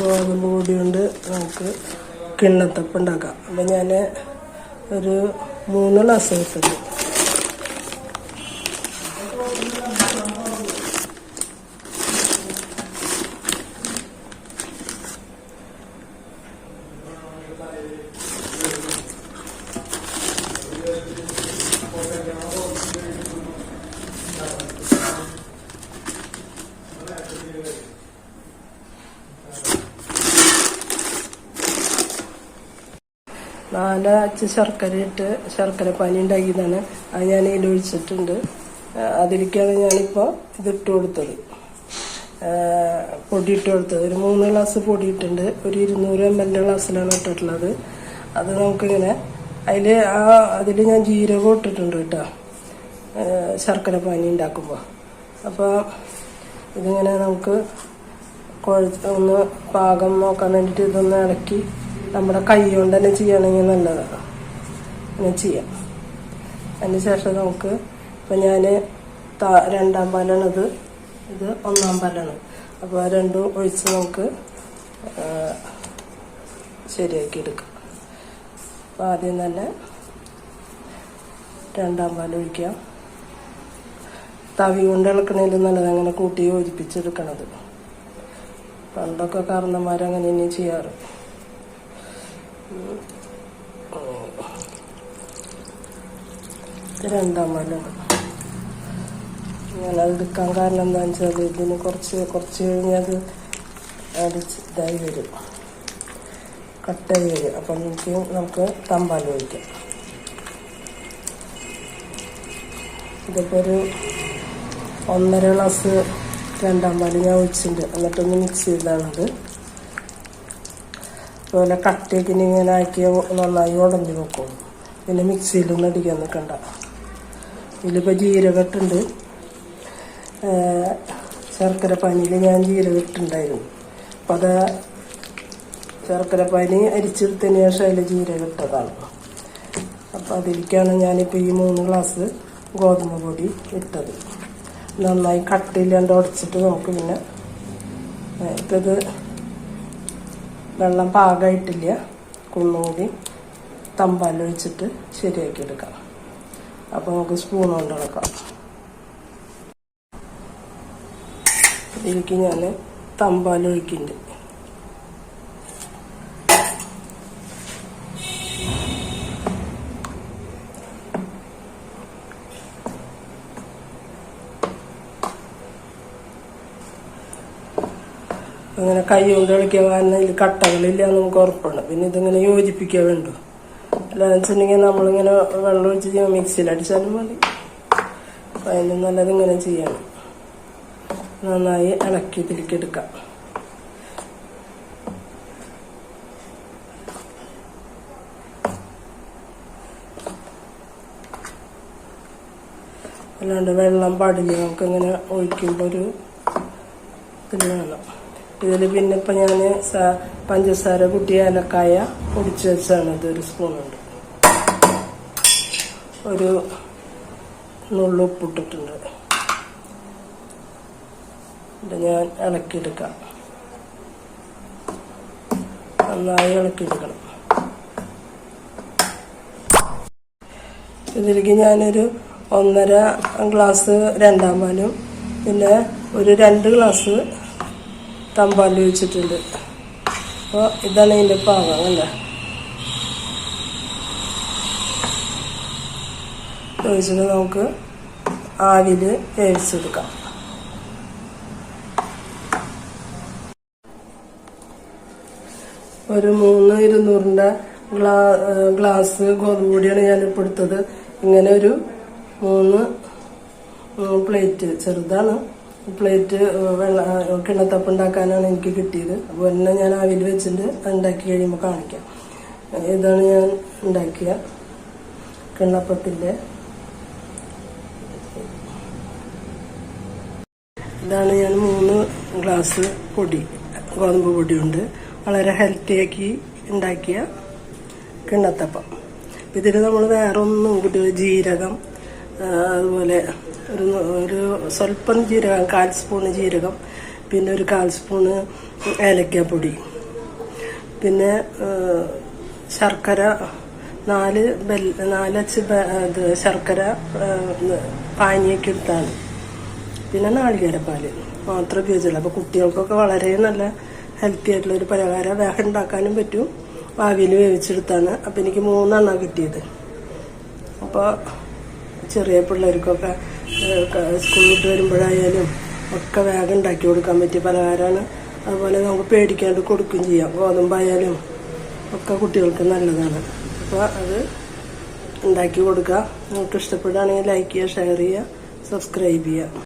ഗോതമ്പ് പൊടി കൊണ്ട് നമുക്ക് കിണ്ണത്തപ്പം ഉണ്ടാക്കാം. അപ്പം ഞാൻ ഒരു മൂന്ന് ഗ്ലാസ് എടുത്തത് നാല് അച്ച് ശർക്കര ഇട്ട് ശർക്കര പാനി ഉണ്ടാക്കിയതാണ്. അത് ഞാൻ ആ, അതിലേക്കാണ് ഞാനിപ്പോൾ ഇതിട്ട് കൊടുത്തത്. പൊടി ഇട്ട് കൊടുത്തത്. ഒരു മൂന്ന് ഗ്ലാസ് പൊടി ഇട്ടുണ്ട് ഒരു ഇരുന്നൂറ് എം എൽ ഗ്ലാസ്സിലാണ് ഇട്ടിട്ടുള്ളത്. അത് നമുക്കിങ്ങനെ അതിൽ ആ അതിൽ ഞാൻ ജീരകം ഇട്ടിട്ടുണ്ട് കേട്ടോ. ശർക്കര പാനി ഉണ്ടാക്കുമ്പോൾ അപ്പോൾ ഇതിങ്ങനെ നമുക്ക് കുഴച്ച് ഒന്ന് പാകം നോക്കാൻ വേണ്ടിയിട്ട് ഇതൊന്ന് ഇളക്കി നമ്മുടെ കൈ കൊണ്ട് തന്നെ ചെയ്യണമെങ്കിൽ നല്ലതാണ് അങ്ങനെ ചെയ്യാം. അതിന് ശേഷം നമുക്ക് ഇപ്പം ഞാൻ രണ്ടാം പാലാണിത് ഇത്. ഒന്നാം പാലാണ്. അപ്പോൾ രണ്ടും ഒഴിച്ച് നമുക്ക് ശരിയാക്കി എടുക്കാം. അപ്പോൾ ആദ്യം തന്നെ രണ്ടാം പാൽ ഒഴിക്കാം. തവി കൊണ്ട് ഇളക്കണേലും നല്ലത് അങ്ങനെ കൂട്ടി യോജിപ്പിച്ചെടുക്കണത്. പണ്ടൊക്കെ കാരണന്മാരങ്ങനെ ഇനി ചെയ്യാറ്. രണ്ടാം പാലാണ് ഞാൻ അത് എടുക്കാൻ കാരണം എന്താണെന്ന് വെച്ചാൽ ഇതിന് കുറച്ച് കുറച്ച് കഴിഞ്ഞത് അടിച്ച് ഇതായി വരും. കട്ടായി വരും. അപ്പം എനിക്ക് നമുക്ക് തമ്പാൽ ഒഴിക്കാം. ഇതിപ്പോൾ ഒരു ഒന്നര ഗ്ലാസ് രണ്ടാം പാൽ ഞാൻ ഒഴിച്ചിട്ടുണ്ട്. എന്നിട്ടൊന്ന് മിക്സ് ചെയ്തതാണത് അതുപോലെ കട്ടയൊക്കെ ഇങ്ങനെ ആക്കി നന്നായി ഉടഞ്ഞു നോക്കും പിന്നെ മിക്സിയിലൊന്നും അടിക്കാൻ നിൽക്കണ്ട ഇതിലിപ്പോൾ ജീരകട്ടുണ്ട് ശർക്കര പനിയിൽ ഞാൻ ജീരകം ഇട്ടുണ്ടായിരുന്നു അപ്പം അത് ശർക്കര പാനി അരിച്ചെടുത്തതിന് ശേഷം അതിൽ ജീരകം ഇട്ടതാണ് അപ്പം അതിലേക്കാണ് ഞാനിപ്പോൾ ഈ മൂന്ന് ഗ്ലാസ് ഗോതമ്പ് പൊടി ഇട്ടത്. നന്നായി കട്ടയില്ലാണ്ട് ഉടച്ചിട്ട് നമുക്ക് പിന്നെ ഇപ്പം ഇത് വെള്ളം പാകമായിട്ടില്ല കുന്നുകൂടി തമ്പാലൊഴിച്ചിട്ട് ശരിയാക്കി എടുക്കാം. അപ്പോൾ നമുക്ക് സ്പൂൺ കൊണ്ട് ഇളക്കാം ഇതിലേക്ക് ഞാൻ തമ്പാലൊഴിക്കുന്നുണ്ട് അങ്ങനെ കൈ കൊണ്ട് കളിക്കാൻ ഇതിൽ കട്ടകളില്ല നമുക്ക് ഉറപ്പാണ് പിന്നെ ഇതിങ്ങനെ യോജിപ്പിക്കുക വേണ്ടു. അല്ലാന്ന് വെച്ചിട്ടുണ്ടെങ്കിൽ നമ്മളിങ്ങനെ വെള്ളം ഒഴിച്ച് മിക്സിയിൽ അടിച്ചാലും മതി. അതിന് നല്ലത് ഇങ്ങനെ ചെയ്യണം. നന്നായി ഇളക്കി തിരിക്കെടുക്കാം അല്ലാണ്ട് വെള്ളം പാടില്ല നമുക്കിങ്ങനെ ഒഴിക്കുമ്പോൾ ഒരു ഇതിൽ വേണം. ഇതിൽ പിന്നെ ഇപ്പം ഞാൻ പഞ്ചസാര കുട്ടി ഏലക്കായ പൊടിച്ച് വെച്ചാണ് ഇത് ഒരു സ്പൂണുണ്ട്. ഒരു നുള്ളു ഉപ്പിട്ടിട്ടുണ്ട്. ഇത് ഞാൻ ഇളക്കിയെടുക്കാം. നന്നായി ഇളക്കിയെടുക്കണം. ഇതിലേക്ക് ഞാനൊരു ഒന്നര ഗ്ലാസ് രണ്ടാം പാലും പിന്നെ ഒരു രണ്ട് ഗ്ലാസ് തമ്പാൽ വെച്ചിട്ടുണ്ട്. അപ്പോൾ ഇതാണ് ഇതിന്റെ പാകം അല്ല? ഒഴിച്ചിട്ട് നമുക്ക് ആവിയിൽ വേവിച്ചെടുക്കാം. ഒരു മൂന്ന് ഇരുന്നൂറിന്റെ ഗ്ലാ ഗ്ലാസ് ഗോതമ്പ് പൊടിയാണ് ഞാനിപ്പോൾ എടുത്തത്. ഇങ്ങനെ ഒരു മൂന്ന് പ്ലേറ്റ് ചെറുതാണ്. പ്ലേറ്റ് വെള്ള കിണ്ണത്തപ്പം ഉണ്ടാക്കാനാണ് എനിക്ക് കിട്ടിയത്. അപ്പോൾ എല്ലാം ഞാൻ ആവിൽ വെച്ചിട്ട് ഉണ്ടാക്കി കഴിയുമ്പോൾ കാണിക്കാം. ഇതാണ് ഞാൻ ഉണ്ടാക്കിയ കിണ്ണപ്പത്തിന്റെ ഇതാണ് ഞാൻ മൂന്ന് ഗ്ലാസ് പൊടി ഗോതമ്പ് പൊടി ഉണ്ട് വളരെ ഹെൽത്തിയാക്കി ഉണ്ടാക്കിയ കിണ്ണത്തപ്പം ഇതിൽ നമ്മൾ വേറെ ഒന്നും കൂടി ജീരകം അതുപോലെ ഒരു ഒരു സ്വല്പം ജീരകം കാൽ സ്പൂൺ ജീരകം പിന്നെ ഒരു കാൽ സ്പൂണ് ഏലക്കാപ്പൊടി പിന്നെ ശർക്കര നാല് ബെൽ നാലച്ച് ഇത് ശർക്കര പാനിയൊക്കെ എടുത്താണ്. പിന്നെ നാളികേരപ്പാൽ മാത്രം ഉപയോഗിച്ചുള്ളൂ അപ്പോൾ കുട്ടികൾക്കൊക്കെ വളരെ നല്ല ഹെൽത്തി ആയിട്ടുള്ള ഒരു പലഹാരം. വേഗം ഉണ്ടാക്കാനും പറ്റും. ആവിയിൽ വേവിച്ചെടുത്താണ്. അപ്പോൾ എനിക്ക് മൂന്നെണ്ണം കിട്ടിയത്. അപ്പോൾ ചെറിയ പിള്ളേർക്കൊക്കെ സ്കൂളിൽ വിട്ട് വരുമ്പോഴായാലും ഒക്കെ വേഗം ഉണ്ടാക്കി കൊടുക്കാൻ പറ്റിയ പലഹാരമാണ്. അതുപോലെ നമുക്ക് പേടിക്കാണ്ട് കൊടുക്കുകയും ചെയ്യാം. ഗോതമ്പായാലും ഒക്കെ കുട്ടികൾക്ക് നല്ലതാണ്. അപ്പോൾ അത് ഉണ്ടാക്കി കൊടുക്കുക. നിങ്ങൾക്ക് ഇഷ്ടപ്പെടുകയാണെങ്കിൽ ലൈക്ക് ചെയ്യുക ഷെയർ ചെയ്യുക സബ്സ്ക്രൈബ് ചെയ്യുക.